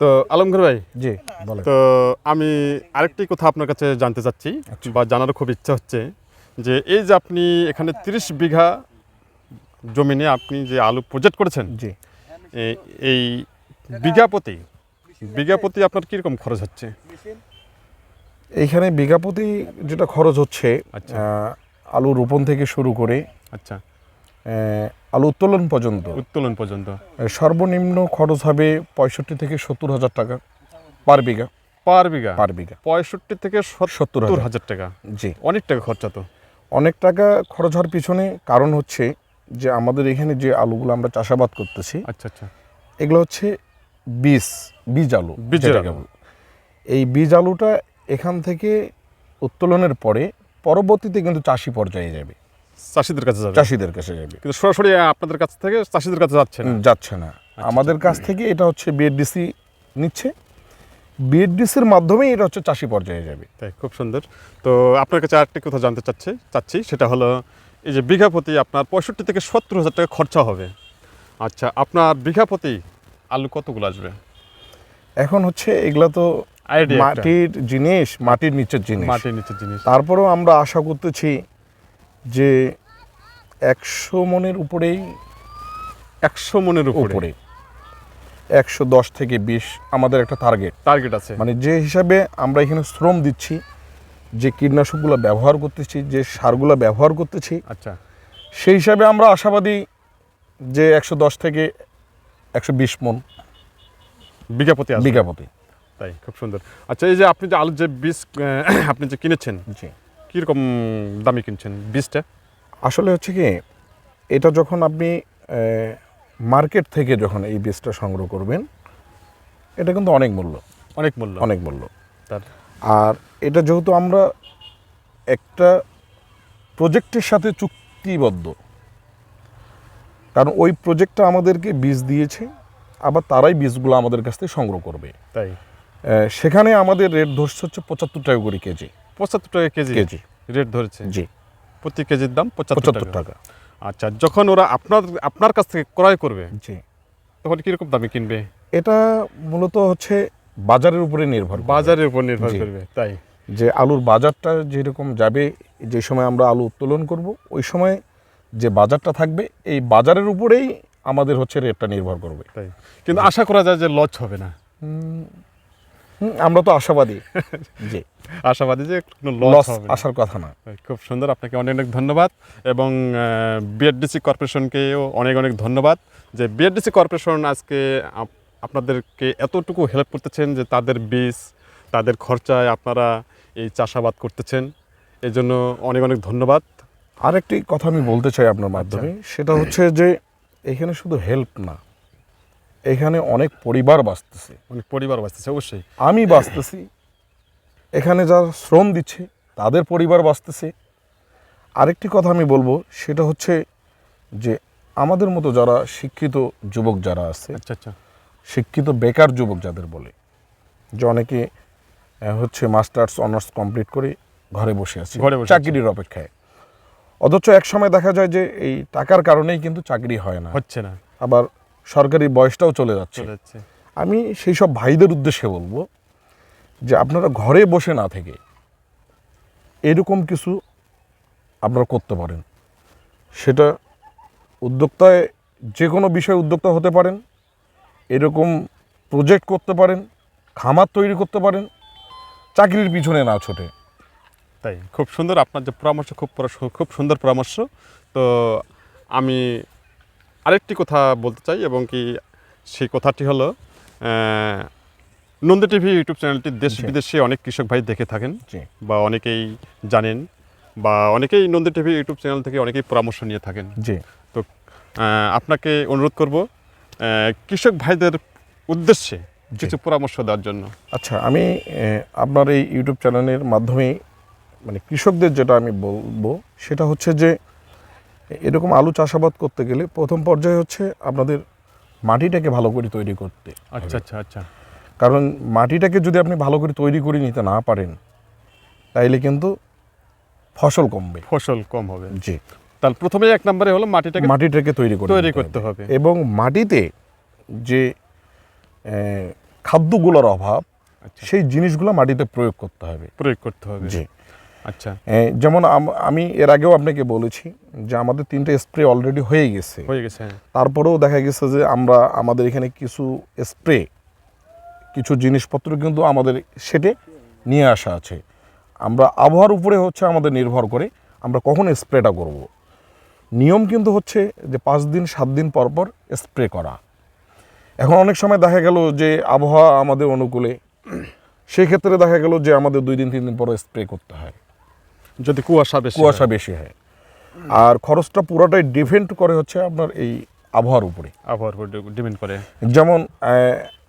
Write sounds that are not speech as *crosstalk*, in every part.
তো আলমগীর ভাই জি তো আমি আরেকটি কথা আপনার কাছে জানতে চাচ্ছি বা জানারও খুব ইচ্ছা হচ্ছে যে এই যে আপনি এখানে তিরিশ বিঘা জমিনে আপনি যে আলু প্রজেক্ট করেছেন জি। এই বিঘাপতি প্রতি বিঘা প্রতি আপনার কীরকম খরচ হচ্ছে? এইখানে বিঘা প্রতি যেটা খরচ হচ্ছে আচ্ছা। আলু রোপণ থেকে শুরু করে আচ্ছা। আলু উত্তোলন পর্যন্ত? উত্তোলন পর্যন্ত। সর্বনিম্ন খরচ হবে পঁয়ষট্টি থেকে সত্তর হাজার টাকা পার বিঘা। পার বিঘা? পার বিঘা। পঁয়ষট্টি থেকে সত্তর হাজার। হাজার টাকা। জি। অনেক টাকা খরচা তো। অনেক টাকা খরচ হওয়ার পিছনে কারণ হচ্ছে যে আমাদের এখানে যে আলুগুলো আমরা চাষাবাদ করতেছি আচ্ছা আচ্ছা। এগুলো হচ্ছে বীজ বীজ আলু বীজের আলু। এই বীজ আলুটা এখান থেকে উত্তোলনের পরে পরবর্তীতে কিন্তু চাষি পর্যায়ে যাবে। চাষিদের কাছে যাবে। চাষিদের কাছে যাবে। কিন্তু সরাসরি আপনাদের কাছ থেকে চাষিদের কাছে যাচ্ছে না? যাচ্ছে না। আমাদের কাছ থেকে এটা হচ্ছে বিএডডিসি নিচ্ছে। বিএডডিসির মাধ্যমে এটা হচ্ছে চাষি পর্যায়ে যাবে। তাই খুব সুন্দর। তো আপনার কাছে আরেকটি কথা জানতে চাচ্ছে চাচ্ছি সেটা হলো এই যে বিঘা প্রতি আপনার পঁয়ষট্টি থেকে সত্তর হাজার টাকা খরচা হবে। আচ্ছা আপনার বিঘা প্রতি আলু কতগুলো আসবে? এখন হচ্ছে এগুলা তো মাটির জিনিস মাটির নিচের জিনিস। মাটির নিচের জিনিস। তারপরেও আমরা আশা করতেছি যে একশো মনের উপরেই একশো মনের উপরে? একশো দশ থেকে বিশ আমাদের একটা টার্গেট টার্গেট আছে। মানে যে হিসাবে আমরা এখানে শ্রম দিচ্ছি যে কীটনাশকগুলো ব্যবহার করতেছি যে সারগুলো ব্যবহার করতেছি আচ্ছা। সেই হিসাবে আমরা আশাবাদী যে একশো দশ থেকে একশো বিশ মন বিঘাপতি আসবে। তাই খুব সুন্দর। আচ্ছা এই যে আপনি যে আলুর যে বীজ আপনি যে কিনেছেন জি। কীরকম দামে কিনছেন? বীজটা? আসলে হচ্ছে কি এটা যখন আপনি মার্কেট থেকে যখন এই বীজটা সংগ্রহ করবেন এটা কিন্তু অনেক মূল্য। অনেক মূল্য। অনেক মূল্য। তার আর এটা যেহেতু আমরা একটা প্রজেক্টের সাথে চুক্তিবদ্ধ কারণ ওই প্রজেক্টটা আমাদেরকে বীজ দিয়েছে আবার তারাই বীজগুলো আমাদের কাছ থেকে সংগ্রহ করবে। তাই। সেখানে আমাদের রেট ধরছে হচ্ছে পঁচাত্তর টাকা করে কেজি। পঁচাত্তর টাকা কেজি কেজি। রেট ধরেছে। জি। প্রতি কেজির দাম পঁচাত্তর টাকা। আচ্ছা যখন ওরা আপনার আপনার কাছ থেকে ক্রয় করবে জি। তখন কীরকম দামে কিনবে? এটা মূলত হচ্ছে বাজারের উপরে নির্ভর বাজারের উপর নির্ভর করবে তাই? যে আলুর বাজারটা যেরকম যাবে যে সময় আমরা আলু উত্তোলন করব ওই সময় যে বাজারটা থাকবে এই বাজারের উপরেই আমাদের হচ্ছে রেটটা নির্ভর করবে। তাই। কিন্তু আশা করা যায় যে লস হবে না। আমরা তো আশাবাদী। *laughs* জি। আশাবাদী যে কোনো লস। আসার কথা না। খুব সুন্দর আপনাকে অনেক অনেক ধন্যবাদ এবং বিএডডিসি কর্পোরেশনকেও অনেক অনেক ধন্যবাদ যে বিএডডিসি কর্পোরেশন আজকে আপনাদেরকে এতটুকু হেল্প করতেছেন যে তাদের বীজ তাদের খরচায় আপনারা এই চাষাবাদ করতেছেন। এই জন্য অনেক অনেক ধন্যবাদ। আরেকটি কথা আমি বলতে চাই আপনার মাধ্যমে। সেটা হচ্ছে যে এখানে শুধু হেল্প না এখানে অনেক পরিবার বাঁচতেছে। অনেক পরিবার বাঁচতেছে অবশ্যই। আমি বাঁচতেছি এখানে যারা শ্রম দিচ্ছে তাদের পরিবার বাঁচতেছে। আরেকটি কথা আমি বলব সেটা হচ্ছে যে আমাদের মতো যারা শিক্ষিত যুবক যারা আছে আচ্ছা আচ্ছা। শিক্ষিত বেকার যুবক যাদের বলে যে অনেকে হচ্ছে মাস্টার্স অনার্স কমপ্লিট করে ঘরে বসে আছে ঘরে বসে আছে। চাকরির অপেক্ষায়। অথচ এক সময় দেখা যায় যে এই টাকার কারণেই কিন্তু চাকরি হয় না। হচ্ছে না। আবার সরকারি বয়সটাও চলে যাচ্ছে। আমি সেই সব ভাইদের উদ্দেশ্যে বলব যে আপনারা ঘরে বসে না থেকে এরকম কিছু আপনারা করতে পারেন। সেটা উদ্যোক্তায় যে কোনো বিষয়ে উদ্যোক্তা হতে পারেন এরকম প্রজেক্ট করতে পারেন খামার তৈরি করতে পারেন চাকরির পিছনে না ছোটে। তাই খুব সুন্দর আপনার যে পরামর্শ খুব খুব সুন্দর পরামর্শ। তো আমি আরেকটি কথা বলতে চাই এবং কি সেই কথাটি হলো নন্দী টিভি ইউটিউব চ্যানেলটি দেশ বিদেশে অনেক কৃষক ভাই দেখে থাকেন বা অনেকেই জানেন বা অনেকেই নন্দী টিভি ইউটিউব চ্যানেল থেকে অনেকেই পরামর্শ নিয়ে থাকেন। জি। তো আপনাকে অনুরোধ করব কৃষক ভাইদের উদ্দেশ্যে কিছু পরামর্শ দেওয়ার জন্য। আচ্ছা আমি আপনার এই ইউটিউব চ্যানেলের মাধ্যমে মানে কৃষকদের যেটা আমি বলব সেটা হচ্ছে যে এরকম আলু চাষাবাদ করতে গেলে প্রথম পর্যায়ে হচ্ছে আপনাদের মাটিটাকে ভালো করে তৈরি করতে আচ্ছা আচ্ছা আচ্ছা। কারণ মাটিটাকে যদি আপনি ভালো করে তৈরি করে নিতে না পারেন তাইলে কিন্তু ফসল কমবে। ফসল কম হবে। জি। তাহলে প্রথমে এক নম্বরে হলো মাটিটাকে মাটিটাকে তৈরি করে তৈরি করতে হবে। এবং মাটিতে যে খাদ্যগুলোর অভাব আচ্ছা। সেই জিনিসগুলো মাটিতে প্রয়োগ করতে হবে। প্রয়োগ করতে হবে। জি। আচ্ছা। যেমন আমি এর আগেও আপনাকে বলেছি যে আমাদের তিনটে স্প্রে অলরেডি হয়ে গেছে। হয়ে গেছে হ্যাঁ। তারপরেও দেখা গেছে যে আমরা আমাদের এখানে কিছু স্প্রে কিছু জিনিসপত্র কিন্তু আমাদের সেটে নিয়ে আসা আছে। আমরা আবহাওয়ার উপরে হচ্ছে আমাদের নির্ভর করে আমরা কখন স্প্রেটা করব। নিয়ম কিন্তু হচ্ছে যে পাঁচ দিন সাত দিন পর পর স্প্রে করা। এখন অনেক সময় দেখা গেল যে আবহাওয়া আমাদের অনুকূলে সেই ক্ষেত্রে দেখা গেল যে আমাদের দুই দিন তিন দিন পর স্প্রে করতে হয়। যদি কুয়াশা বেশি কুয়াশা বেশি হয়। আর খরচটা পুরোটাই ডিপেন্ড করে হচ্ছে আপনার এই আবহাওয়ার উপরে। আবহাওয়ার উপর ডিপেন্ড করে। যেমন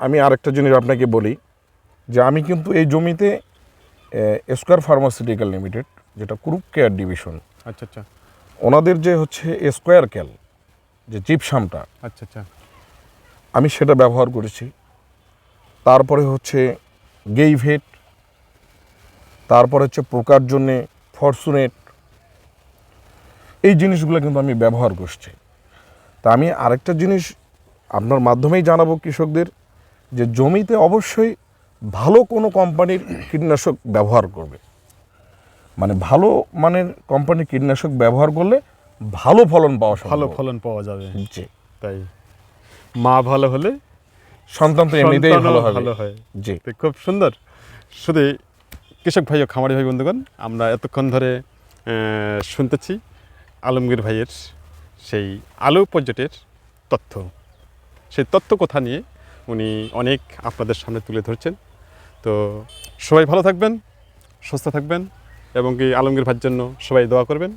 আমি আরেকটা জিনিস আপনাকে বলি যে আমি কিন্তু এই জমিতে স্কোয়ার ফার্মাসিউটিক্যাল লিমিটেড যেটা কুরুপ কেয়ার ডিভিশন আচ্ছা আচ্ছা। ওনাদের যে হচ্ছে স্কোয়ার ক্যাল যে জিপসামটা আচ্ছা আচ্ছা। আমি সেটা ব্যবহার করেছি। তারপরে হচ্ছে গেইভেট তারপরে হচ্ছে পোকার জন্যে ফরচুনেট এই জিনিসগুলো কিন্তু আমি ব্যবহার করছি। তা আমি আরেকটা জিনিস আপনার মাধ্যমেই জানাব কৃষকদের যে জমিতে অবশ্যই ভালো কোনো কোম্পানির কীটনাশক ব্যবহার করবে। মানে ভালো মানের কোম্পানির কীটনাশক ব্যবহার করলে ভালো ফলন পাওয়া ভালো ফলন পাওয়া যাবে। জি। তাই মা ভালো হলে সন্তান তো এমনিতেই ভালো হবে। হয়। জি। তো খুব সুন্দর। শুধু কৃষক ভাই ও খামারি ভাই, বন্ধুগণ, আমরা এতক্ষণ ধরে শুনতেছি আলমগীর ভাইয়ের সেই আলু পর্যটের তথ্য। সেই তথ্য কথা নিয়ে উনি অনেক আপনাদের সামনে তুলে ধরছেন। তো সবাই ভালো থাকবেন, সুস্থ থাকবেন এবং কি আলমগীর ভাইয়ের জন্য সবাই দোয়া করবেন।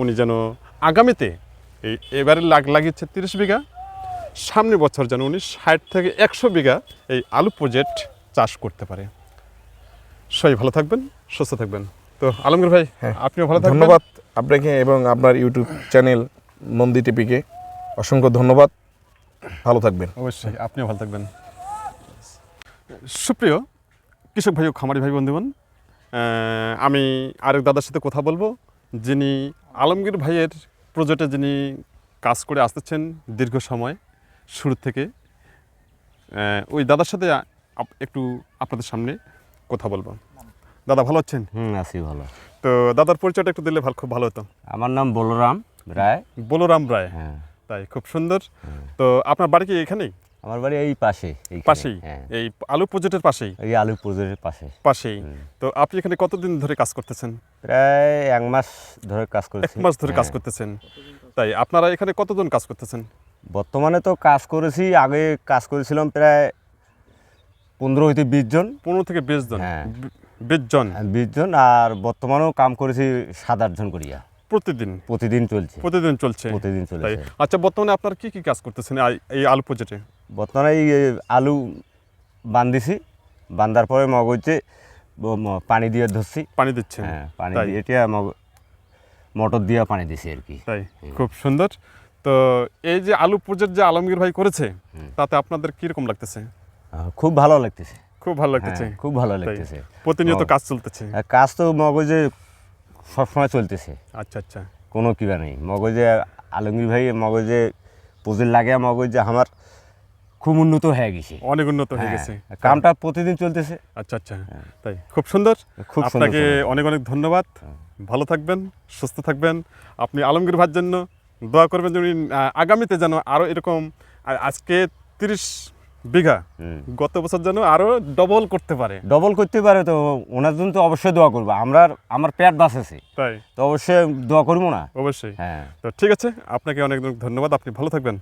উনি যেন আগামীতে এই এবারে লাগ লাগিয়েছে তিরিশ বিঘা, সামনের বছর যেন উনি ষাট থেকে একশো বিঘা এই আলু প্রজেক্ট চাষ করতে পারে। সবাই ভালো থাকবেন সুস্থ থাকবেন। তো আলমগীর ভাই হ্যাঁ, আপনিও ভালো থাকবেন। ধন্যবাদ আপনাকে এবং আপনার ইউটিউব চ্যানেল নন্দী টিপিকে। অসংখ্য ধন্যবাদ। ভালো থাকবেন। অবশ্যই আপনিও ভালো থাকবেন। সুপ্রিয় কৃষক ভাই ও খামারি ভাই বন্ধুগণ আমি আরেক দাদার সাথে কথা বলব। যিনি আলমগীর ভাইয়ের প্রজেক্টে যিনি কাজ করে আসতেছেন দীর্ঘ সময় শুরু থেকে ওই দাদার সাথে একটু আপনাদের সামনে কথা বলব। দাদা ভালো আছেন? হুম আছি ভালো। তো দাদার পরিচয়টা একটু দিলে ভালো খুব ভালো হতো। আমার নাম বলরাম রায়। বলরাম রায়। হ্যাঁ। তাই খুব সুন্দর। তো আপনার বাড়ি কি এখানেই? আমার বাড়ি এই পাশে। পাশেই? হ্যাঁ। এই আলু প্রজেক্টের পাশেই? এই আলু প্রজেক্টের পাশে। পাশেই। তো আপনি এখানে কতদিন ধরে কাজ করতেছেন? প্রায় এক মাস ধরে কাজ এক মাস ধরে কাজ হ্যাঁ। করতেছেন। তাই আপনারা এখানে কতজন কাজ করতেছেন? বর্তমানে তো কাজ করেছি আগে কাজ করেছিলাম প্রায় পনেরো হইতে বিশ জন। পনেরো থেকে বিশ জন। হ্যাঁ। বিশ জন। বিশ জন। আর বর্তমানেও কাম করেছি সাত আট জন করিয়া। প্রতিদিন? প্রতিদিন চলছে। প্রতিদিন চলছে। প্রতিদিন চলছে। আচ্ছা বর্তমানে আপনার কি কি কাজ করতেছেন এই- আলু প্রজেক্টে? বর্তমানে এই আলু বান্ধিছি। বান্ধার পরে মগ হচ্ছে পানি দিয়ে ধরছি। পানি দিচ্ছেন। হ্যাঁ পানি দিয়ে এটা মগ মোটর দিয়ে পানি দিছি আর কি। তাই খুব সুন্দর। তো এই যে আলু প্রজেক্ট যে আলমগীর ভাই করেছে তাতে আপনাদের কীরকম লাগতেছে? খুব ভালো লাগতেছে। খুব ভালো লাগতেছে। হ্যাঁ, খুব ভালো লাগতেছে। প্রতিনিয়ত কাজ চলতেছে। আর কাজ তো মগজে সবসময় চলতেছে। আচ্ছা আচ্ছা। কোনো কিবা নেই। মগজে আলমগীর ভাই মগজে পুজোর লাগে মগজে আমার খুব উন্নত হয়ে গেছে। অনেক উন্নত হয়ে হ্যাঁ, গেছে। কামটা প্রতিদিন চলতেছে। আচ্ছা আচ্ছা। তাই খুব সুন্দর। খুব আপনাকে অনেক অনেক ধন্যবাদ। ভালো থাকবেন সুস্থ থাকবেন। আপনি আলমগীর ভাইয়ের জন্য দোয়া করবেন যে উনি আগামীতে যেন আরও এরকম আজকে তিরিশ বিঘা। গত বছর যেন আরও ডবল করতে পারে। ডবল করতে পারে তো ওনার জন্য তো অবশ্যই দোয়া করব। আমরা আমার পেট বাঁচেছে তাই? তো অবশ্যই দোয়া করব না? অবশ্যই। হ্যাঁ। তো ঠিক আছে আপনাকে অনেক অনেক ধন্যবাদ। আপনি ভালো থাকবেন।